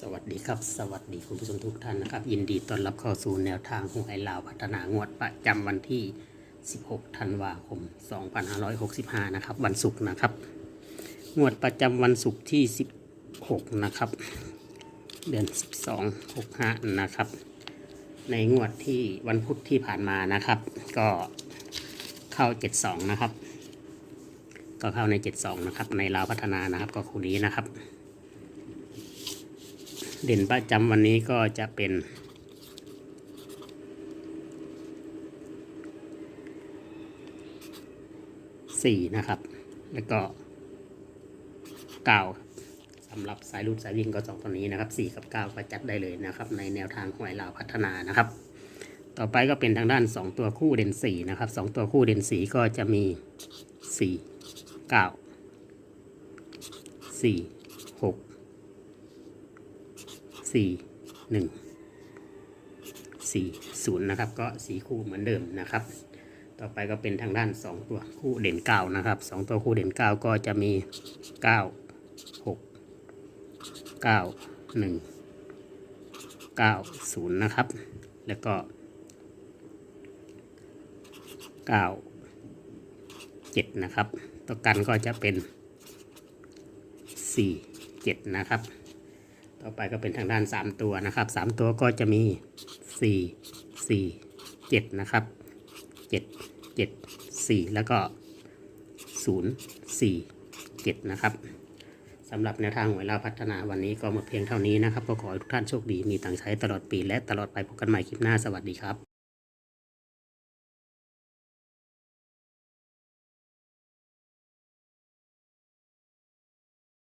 สวัสดีครับ สวัสดีคุณผู้ชมทุกท่านนะครับ ยินดีต้อนรับเข้าสู่แนวทางหวยลาวพัฒนางวดประจำวันที่ 16 ธันวาคม 2565 นะครับ วันศุกร์นะครับ งวดประจำวันศุกร์ที่ 16 นะครับ เดือน 12 65 นะครับ ในงวดที่วันพุธที่ผ่านมานะครับ ก็เข้า 72 นะครับ ก็เข้าใน 72 นะครับ ในลาวพัฒนานะครับ ก็คู่นี้นะครับ เด่นประจำวันนี้ก็จะเป็น สี่นะครับ แล้วก็เก้าสำหรับสายรูดสายวิ่งก็สองตัวนี้นะครับสี่กับเก้าก็จัดได้เลยนะครับ ในแนวทางหวยลาวพัฒนานะครับ ต่อไปก็เป็นทางด้านสองตัวคู่เด่นสี่นะครับสองตัวคู่เด่นสีก็จะมีสี่เก้าสี่หก สี่หนึ่งสี่ศูนย์นะครับก็สีคู่เหมือนเดิมนะครับ ต่อไปก็เป็นทางด้านสองตัวคู่เด่นเก้านะครับสองตัวคู่เด่นเก้าก็จะมีเก้าหกเก้าหนึ่งเก้าศูนย์นะครับ แล้วก็เก้าเจ็ดนะครับ ตัวกันก็จะเป็นสี่เจ็ดนะครับ ต่อไปก็เป็นทางด้าน 3 ตัวนะครับ 3 ตัวก็จะมี 4 4 7 นะครับ 7 7 4 แล้วก็ 0 4 7 นะครับสำหรับแนวทางหวยลาวพัฒนาวันนี้ก็หมดเพียงเท่านี้นะครับ ก็ขอให้ทุกท่านโชคดีมีตังค์ใช้ตลอดปีและตลอดไปพบกันใหม่คลิปหน้าสวัสดีครับ